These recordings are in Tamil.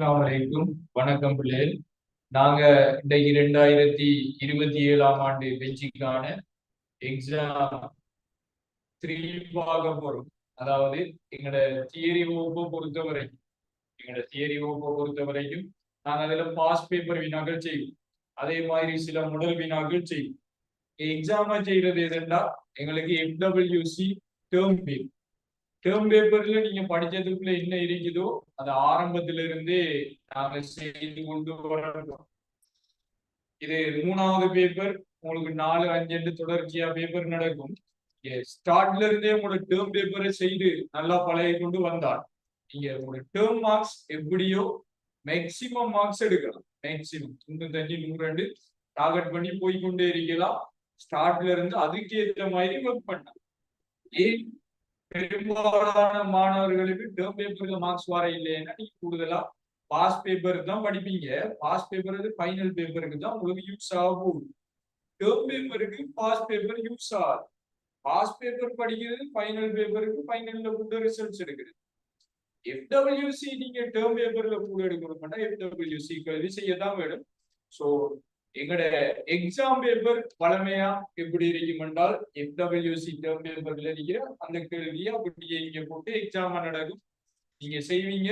அஸ்ஸலாமு வணக்கம் பிள்ளைகள் நாங்க இந்த ரெண்டாயிரத்தி இருபத்தி ஏழாம் ஆண்டு பெஞ்சுக்கான எக்ஸாம் த்ரீ பார்க்க போறோம். அதாவது எங்களோட தியரி வகுப்பை பொறுத்த வரைக்கும் எங்களோட தியரி வகுப்பை பொறுத்த வரைக்கும் நாங்க அதுல பாஸ் பேப்பர் வினாக்கள் செய்வோம். அதே மாதிரி சில முதல் வினாக்கள் செய்வோம். எக்ஸாமை செய்யறது எதுன்னா எங்களுக்கு எஃப்டபிள்யூசி டேர்ம் பேர் டேர்ம் பேப்பர்ல நீங்க படிச்சதுக்குள்ள என்ன இருக்குதோ அது ஆரம்பத்துல இருந்தே நாங்க செய்து கொண்டு வரணும் இது மூணாவது பேப்பர் உங்களுக்கு நாலு அஞ்சு தொடர்ச்சியா பேப்பர் நடக்கும். ஸ்டார்ட்ல இருந்தே உங்களோட டேர்ம் பேப்பரை செய்து நல்லா பழகி கொண்டு வந்தால் நீங்க உங்களோட டேர்ம் மார்க்ஸ் எப்படியோ மேக்சிமம் மார்க்ஸ் எடுக்கலாம். மேக்சிமம் தொண்ணூத்தஞ்சு நூறு ரெண்டு டார்கெட் பண்ணி போய் கொண்டே இருக்கலாம். ஸ்டார்ட்ல இருந்து அதுக்கு ஏற்ற மாதிரி ஒர்க் பண்ணலாம். ஏன்? பெரும்பாலான மாணவர்களுக்கு டேர்ம் பேப்பர்ல மார்க்ஸ் வர இல்லைன்னா நீங்க கூடுதலா பாஸ் பேப்பர் தான் படிப்பீங்க. பாஸ் பேப்பர் ஃபைனல் பேப்பருக்கு தான் உங்களுக்கு யூஸ் ஆகும். டேர்ம் பேப்பருக்கு பாஸ் பேப்பர் யூஸ் ஆகாது. பாஸ் பேப்பர் படிக்கிறது ஃபைனல் பேப்பருக்கு ஃபைனல்ல கூட ரிசல்ட்ஸ் எடுக்கிறது எஃப்டபிள்யூசி நீங்க டேர்ம் பேப்பர்ல கூட எடுக்கணும் எஃப்டபிள்யூசி கல்வி செய்ய தான் வேணும். ஸோ எங்கட எக்ஸாம் பேப்பர் பழமையா எப்படி இருக்கும் என்றால் எஃப்டபிள்யூசி டேர்ம் பேப்பர்ல இருக்கிற அந்த கேள்வியை அப்படியே இங்க போட்டு எக்ஸாம் நடக்கும். நீங்க செய்வீங்க.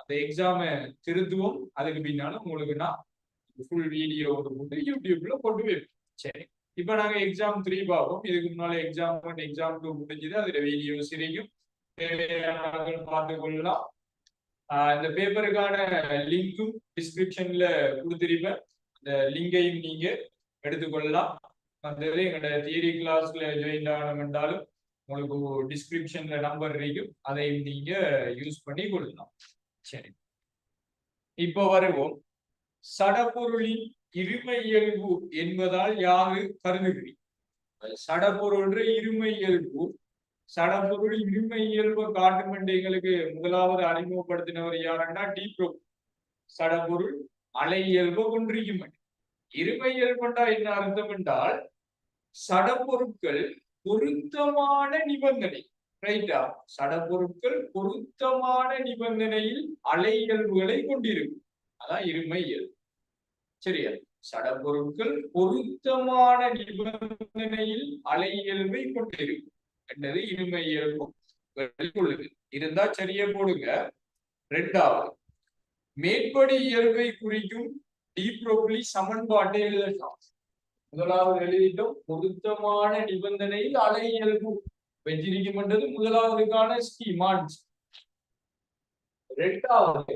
அந்த எக்ஸாமை திருத்துவோம். அதுக்கு பின்னாலும் உங்களுக்கு நான் ஃபுல் வீடியோ போட்டு யூடியூப்ல போட்டு வைப்போம் சரி. இப்ப நாங்க எக்ஸாம் த்ரீ பார்ப்போம். இதுக்கு முன்னால எக்ஸாம் ஒன் எக்ஸாம் டூ முடிஞ்சது. அதுல வீடியோஸ் இருக்கும் தேவையான பார்த்து கொள்ளலாம். இந்த பேப்பருக்கான லிங்க்கும் டிஸ்கிரிப்ஷன்ல கொடுத்துருப்பேன். இந்த லிங்கையும் நீங்க எடுத்துக்கொள்ளலாம். வந்தது எங்களோட தியரி கிளாஸ்ல ஜாயின் ஆகணும் என்றாலும் உங்களுக்கு டிஸ்கிரிப்ஷன்ல நம்பர் இருக்கும். அதையும் நீங்க யூஸ் பண்ணி கொள்ளலாம் சரி. இப்போ வருவோம். சடப்பொருளின் இருமை இயல்பு என்பதால் யாரு கருதுகிறீர்? சடப்பொருள் இருமை இயல்பு சடப்பொருள் இருமை இயல்பு காட்டும் எங்களுக்கு முதலாவது அறிமுகப்படுத்தினவர் யாருன்னா டீப்ரோ சடப்பொருள் அலை இயல்பு கொன்றியும் இருமையல் கொண்டா என்ன அர்த்தம் என்றால் சடப்பொருட்கள் பொருத்தமான நிபந்தனை. ரைட்டா சடப்பொருட்கள் பொருத்தமான நிபந்தனையில் அலை இயல்புகளை கொண்டிருக்கும். அதான் இருமையல் சரியா? சடப்பொருட்கள் பொருத்தமான நிபந்தனையில் அலை இயல்பை கொண்டிருக்கும். என்றது இருமை இயல்பு இருந்தா சரியா போடுங்க. ரெண்டாவது மேற்படி இயல்பை குறிக்கும் டீப்ரோக்லி சமன்பாட்டை எழுதலாம் முதலாவது எழுதிட்டோம் பொருத்தமான நிபந்தனையில் அலை இயல்பு. வச்சிருக்கும் முதலாவதுக்கான ஸ்கீமான்ஸ் ரெண்டாவது.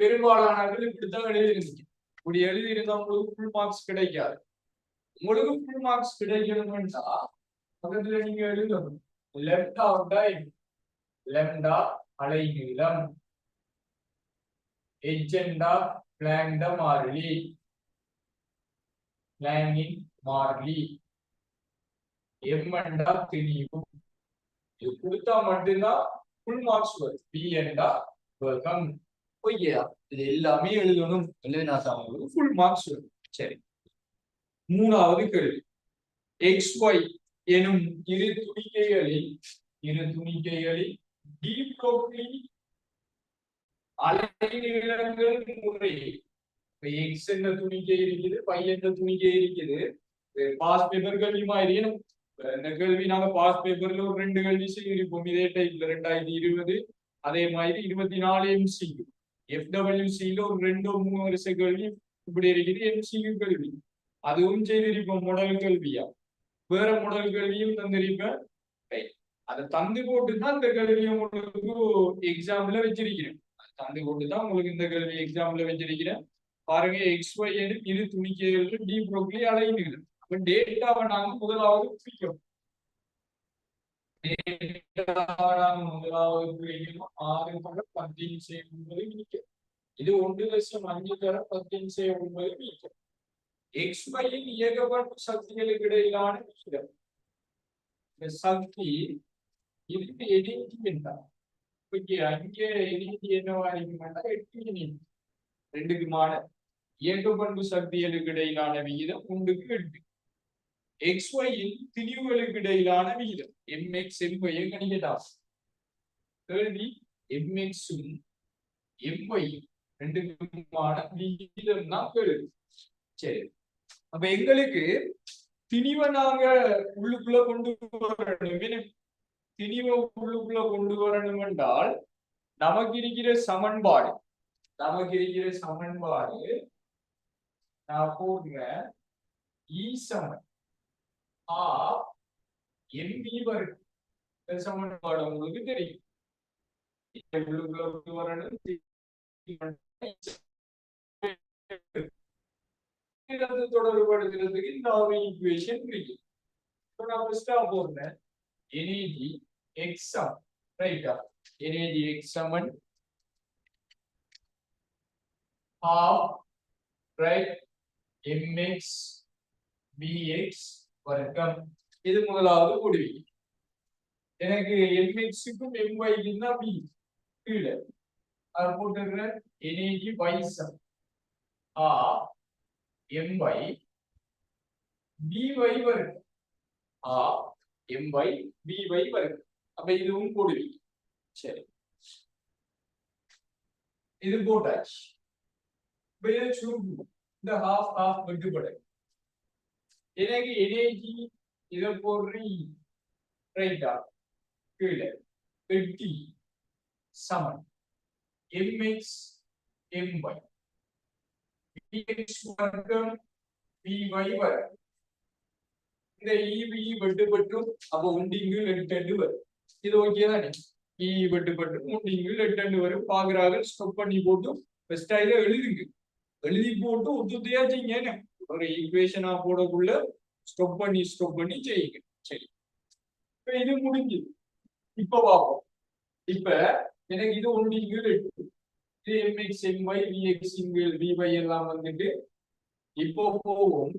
பெரும்பாலானவர்கள் இப்படித்தான் எழுதியிருந்தீங்க இப்படி எழுதியிருந்தா உங்களுக்கு ஃபுல் மார்க்ஸ் கிடைக்காது. உங்களுக்கு ஃபுல் மார்க்ஸ் கிடைக்கணும்னா பக்கத்துல நீங்க எழுதணும். லெப்டா லெம்டா அலைநீளம். எஜெண்டா பிளாங்ட மாறிலி. பிளாங்கின் மாறிலி. எம்எண்டா திணிவு. இது கொடுத்தா மட்டும்தான் ஃபுல் மார்க்ஸ் வரும். பி வர்க்கம். பொய்யா இது எல்லாமே எழுதணும். எழுதினா தான் ஃபுல் மார்க்ஸ் வரும். சரி. மூணாவது கேள்வி. எக்ஸ் ஒய் எனும் இரு துணிக்கைகளில் இரு துணிக்கைகளில் டீப்ரோக்லி அலைநீளங்கள் முறை. இப்ப எக்ஸ் என்ற துணிக்கை இருக்குது பை என்ற துணிக்கை இருக்குது. பாஸ் பேப்பர் கல்வி மாதிரி இந்த கேள்வி நாங்க பாஸ் பேப்பர்ல ஒரு ரெண்டு கேள்வி செய்யிருப்போம் இதே டைப்ல ரெண்டாயிரத்தி இருபது அதே மாதிரி இருபத்தி நாலு எம்சியூ எஃப்டபிள்யூசியில ஒரு ரெண்டோ மூணு வருஷ கேள்வி இப்படி இருக்குது எம்சியூ கேள்வி அதுவும் செய்திருப்போம் முடல் கல்வியா. வேற முதல் கேள்வியும் தந்திருப்பேன். அதை தந்து போட்டு தான் இந்த கேள்வியை உங்களுக்கு எக்ஸாம்ல வச்சிருக்கிறேன். தந்து போட்டு தான் உங்களுக்கு இந்த கேள்வி எக்ஸாம்ல வச்சிருக்கிறேன். பாருங்க எக்ஸ் ஒய் இரு துணிக்கைகள் டி ப்ரோக்லி அலைனுகள் அப்ப டேட்டாவை நாங்க முதலாவது பிரிக்கணும் முதலாவது பிரிக்கணும் ஆறு தர பதினஞ்சு ஒன்பது மீக்க இது ஒன்று லட்சம் அஞ்சு தர பதினஞ்சு ஒன்பது மீக்க எக்ஸ் ஒய்யின் சக்திகளுக்கு இடையிலான விகிதம். இந்த சக்தி இதுக்கு எதிர்த்து என்றார் ஓகே அங்கே எதிர்த்து என்னவா இருக்குமாட்டா எட்டு ரெண்டுக்குமான இயக்க பண்பு சக்திகளுக்கு இடையிலான விகிதம் ஒன்றுக்கு எட்டு. எக்ஸ்ஒயின் திரிவுகளுக்கு இடையிலான விகிதம் எம்எக்ஸ் எம்பையை கணிக்கட்டாம். கேள்வி எம்எக்ஸும் எம்ஒய் ரெண்டுக்குமான விகிதம் தான் கேள்வி. சரி. அப்ப எங்களுக்கு திணிவை நாங்க உள்ளுக்குள்ள கொண்டு வரணும். திணிவை உள்ளுக்குள்ள கொண்டு வரணும் என்றால் நமக்கு இருக்கிற சமன்பாடு நமக்கு இருக்கிற சமன்பாடு நான் போடுறேன். ஈ சமன் ஆ எம்பி வருது இந்த சமன்பாடு உங்களுக்கு தெரியும். உள்ளுக்குள்ள கொண்டு வரணும். இடத்தை தொடர்படுத்துறதுக்கு இந்த ஒரு ஈக்குவேஷன் இருக்கு இப்போ நான் ஃபர்ஸ்டா போடுறேன். எனர்ஜி எக்ஸாம் ரைட்டா எனர்ஜி எக்ஸாமன் half right mx bx வர்க்கம். இது முதலாவது முடிவு. எனக்கு mx-க்கும் my-க்கும் தான் b கீழே. அது போட்டுக்கிற எனர்ஜி பைசம் ஆ my by வருக்கு ஆ my by வருக்கு அப்ப இதுவும் போடுவி சரி. இது போட்டாச்சு. இப்ப சுருக்கும் இந்த ஹாஃப் ஹாஃப் விட்டுப்படு. எனக்கு எனர்ஜி இதை போடுறீ ரைட்டா கீழே. வெட்டி. சமன். எம்எக்ஸ் எம்பை வர்க்கம் பிஒய் வர்க்கம் இந்த இவி வெட்டுப்பட்டும் அப்போ உண்டிங்கு எட்டு வரும். இது ஓகே தானே? இ வெட்டுப்பட்டும் உண்டிங்கு எட்டு வரும். பாக்குறாங்க ஸ்டாப் பண்ணி போட்டு பெஸ்டாயில எழுதுங்க எழுதி போட்டு ஒத்துத்தையா செய்யுங்க ஒரு ஈக்குவேஷனா போடக்குள்ள ஸ்டாப் பண்ணி ஸ்டாப் பண்ணி செய்யுங்க. சரி. இப்ப இது முடிஞ்சது இப்ப பார்ப்போம். இப்ப எனக்கு இது ஒன்று இங்கு எட்டு இது எம்எக்ஸ் விஎக்ஸ் இங்கில் விஒய் எல்லாம் வந்துட்டு இப்போ போகும்.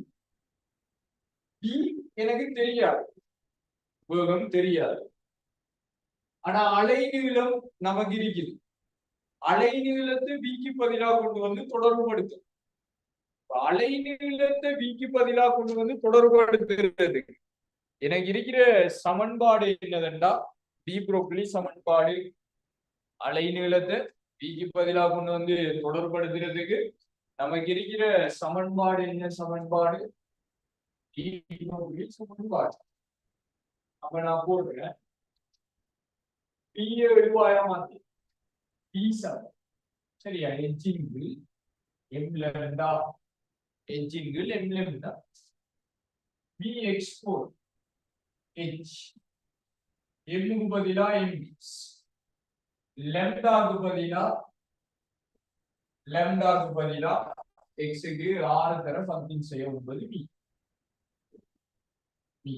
பி எனக்கு தெரியாது. வேகம் தெரியாது. ஆனா அலைநீளம் நமக்கு இருக்குது. அலைநீளத்தை விக்கு பதிலாக கொண்டு வந்து தொடர்புபடுத்தும். அலைநீளத்தை விக்கு பதிலாக கொண்டு வந்து தொடர்புபடுத்துறது. எனக்கு இருக்கிற சமன்பாடு என்னதுண்டா பி புரோக்களி சமன்பாடு அலைநீளத்தை விக்கு பதிலாக கொண்டு வந்து தொடர்படுத்துறதுக்கு நமக்கு இருக்கிற சமன்பாடு என்ன சமன்பாடு? சமன்பாடு. அப்ப நான் போடுறேன். பிஏ எழுவாயா மாத்தி. பி சமன் சரியா? எஜ்ஜிங்கில் எம் லெவன்டா எஜ்ஜிங்கில் எம் லெவன்டா பி எக்ஸ்போர் எச் எம்முக்கு பதிலா எம் லெம்டாக்கு பதிலா லெம்டாக்கு பதிலா எக்ஸுக்கு ஆறு தர சம்திங் செய்ய ஒன்பது பி பி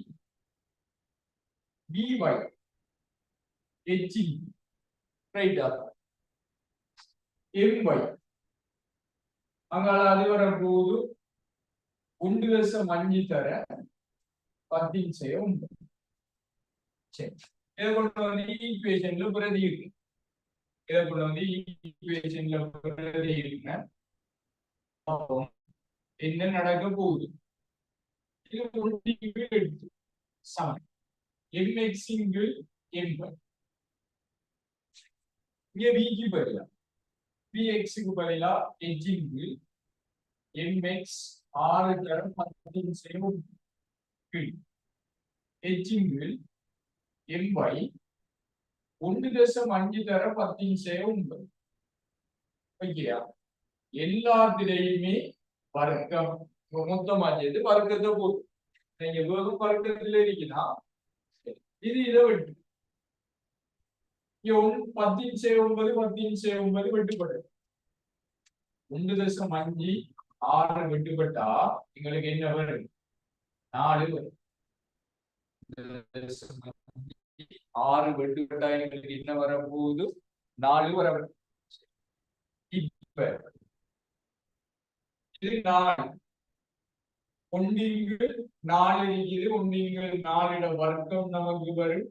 பி ஒய் ரைட்டா எம்பை அங்கால அது வரப்போது ஒன்று வருஷம் அஞ்சு தர பத்தின் செய்ய உண்டு சரி. இதை கொண்டு வந்து ஈக்குவேஷன்ல பிரதி இருக்கு. இதை கொண்டு வந்து ஈக்குவேஷன்ல பிரதி இருக்குங்க என்ன நடக்க போகுது? இது முடிவு எடுத்து. சமன் எம்எக்ஸ் இங்கு எம்பை இங்க விக்கு பதிலா? பிஎக்ஸுக்கு பதிலா எஜ்ஜிங்கு எம்எக்ஸ் ஆறு தரம் பத்தின் செய்வோம் எஜ்ஜிங்கில் எம்பை ஒன்று தசம் அஞ்சு தர பத்தின் செய்ய ஒன்பது ஓகேயா எல்லாத்திலையுமே வர்க்கம் மொத்தமா சேர்த்து வர்க்கத்தை போதும் நீங்க வெறும் வர்க்கத்துல இருக்குன்னா இது இதை வெட்டு பத்தின் செய்ய ஒன்பது பத்தின் செய்ய ஒன்பது வெட்டுப்படு ஒன்று தசம் அஞ்சு ஆறு வெட்டுப்பட்டா எங்களுக்கு என்ன வரும்? நாலு வரும். ஆறு வெட்டு கட்டாயங்களுக்கு என்ன வரப்போகுது? நாலு வர இப்ப இது நாலு. ஒன்னிங்கு நாலு இருக்குது. ஒன்றிங்கு நாலிட வர்க்கம் நமக்கு வரும்.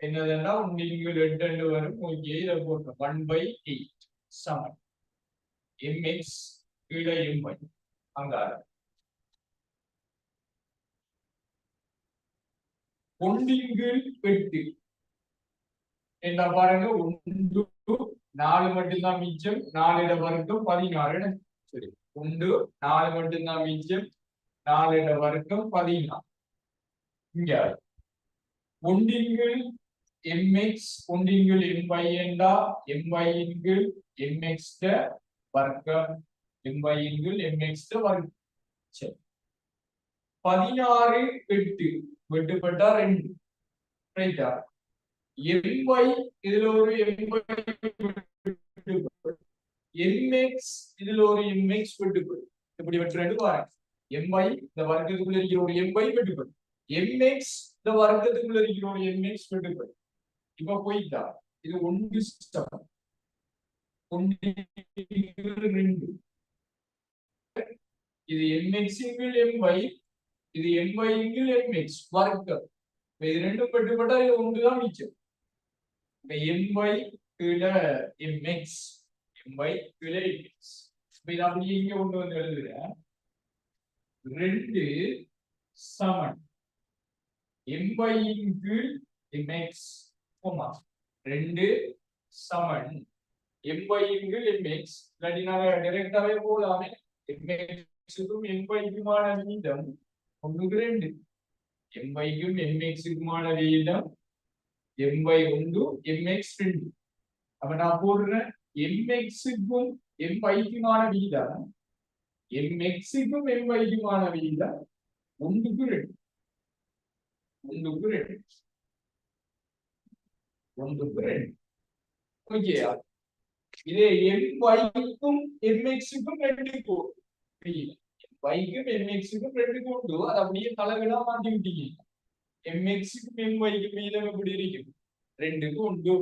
என்னதுன்னா ஒன்றிங்கு ரெண்டு வரும். ஓகே இதை போட்டோம் ஒன் பை எயிட் சமன் எம்எக்ஸ் கீழே எம்ஐ அங்காரம் ஒன்றின் கீழ் எட்டு என்ன பாருங்க ஒன்று நாலு மட்டும்தான் மிச்சம் நாலு வர்க்கம் பதினாறு. சரி ஒன்று நாலு மட்டும்தான் மிச்சம் நாலு வர்க்கம் பதினாறு. இங்க ஒன்றின்கள் எம்எக்ஸ் ஒன்றின்கள் எம்பை என்றா எம்பையின்கள் எம்எக்ஸ் வர்க்கம் எம்பையின்கள் எம்எக்ஸ் வர்க்கம். சரி. பதினாறு எட்டு வெட்டுப்பட்டா ரெண்டு. ரைட்டா? எம்பை இதுல ஒரு எம்பை எம்எக்ஸ் இதுல ஒரு எம்எக்ஸ் வெட்டுப்படும் இப்படி வெட்டுறது பாருங்க. எம்பை இந்த வர்க்கத்துக்குள்ள இருக்கிற ஒரு எம்பை வெட்டுப்படும் எம்எக்ஸ் இந்த வர்க்கத்துக்குள்ள இருக்கிற ஒரு எம்எக்ஸ் வெட்டுப்படும் இப்ப போயிட்டா. இது ஒன்று சமம் ஒன்று ரெண்டு. இது எம்எக்ஸ் எம்ஒய் எம்பை இது எம்பை இங்கிள் எம்எக்ஸ் வர்க்கம். இப்ப இது ரெண்டும் பெட்டுப்பட்டா இது ஒன்றுதான் மிச்சம். இப்ப எம்பை கீழே எம்எக்ஸ் எம்பை கீழே எம்எக்ஸ் இப்ப இது அப்படியே இங்க கொண்டு வந்து எழுதுறேன். ரெண்டு சமன். எம்பையின் கீழ் எம்எக்ஸ் ஓமா ரெண்டு சமன். எம்பையின் கீழ் எம்எக்ஸ் இல்லாட்டி நாங்க டைரக்டாவே போலாமே. எம்எக்ஸுக்கும் எம்பைக்குமான வீதம் ஒன்றுக்கு ரெண்டு எம்பைக்கும் எம்எக்ஸுக்குமான வீதம் எம்ஐ ஒன்று எம்எக்ஸ் ரெண்டு. அப்ப நான் போடுறேன். எம்எக்ஸுக்கும் எம்ஐக்குமான வீதம் எம்எக்ஸுக்கும் எம்ஐக்குமான வீதம் ஒன்றுக்கு ரெண்டு. ஒன்றுக்கு ரெண்டு. ஒன்றுக்கு ரெண்டு. ஓகேயா இதே எம்ஐக்கும் எம்எக்ஸுக்கும் ரெண்டு வைக்கு வைக்கும் எம்எக்ஸுக்கும் ரெண்டு கொண்டு அது அப்படியே தலைகளா மாத்தி விட்டீங்க எம்எக்ஸுக்கும் வைக்கு மீதம் எப்படி இருக்கும் ரெண்டுக்கு உண்டு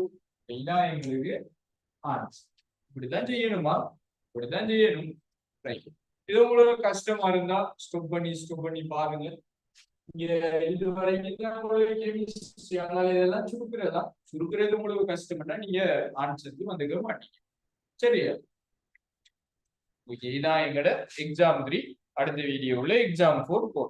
இதான் எங்களுக்கு ஆன்சர் இப்படிதான் செய்யணுமா இப்படிதான் செய்யணும் ரைட் இது உங்களுக்கு கஷ்டமா இருந்தா ஸ்டொப் பண்ணி ஸ்டொப் பண்ணி பாருங்க இங்க இது வரைக்கும் தான் உங்களுக்கு chemistry. அதனால இதெல்லாம் சுருக்குறதா சுருக்குறது உங்களுக்கு கஷ்டம்னா நீங்க ஆன்சருக்கு வந்துக்க மாட்டீங்க சரியா ஓகே இதான் எங்களோட எக்ஸாம் த்ரீ அடுத்த வீடியோவில் எக்ஸாம் ஃபோர் போர்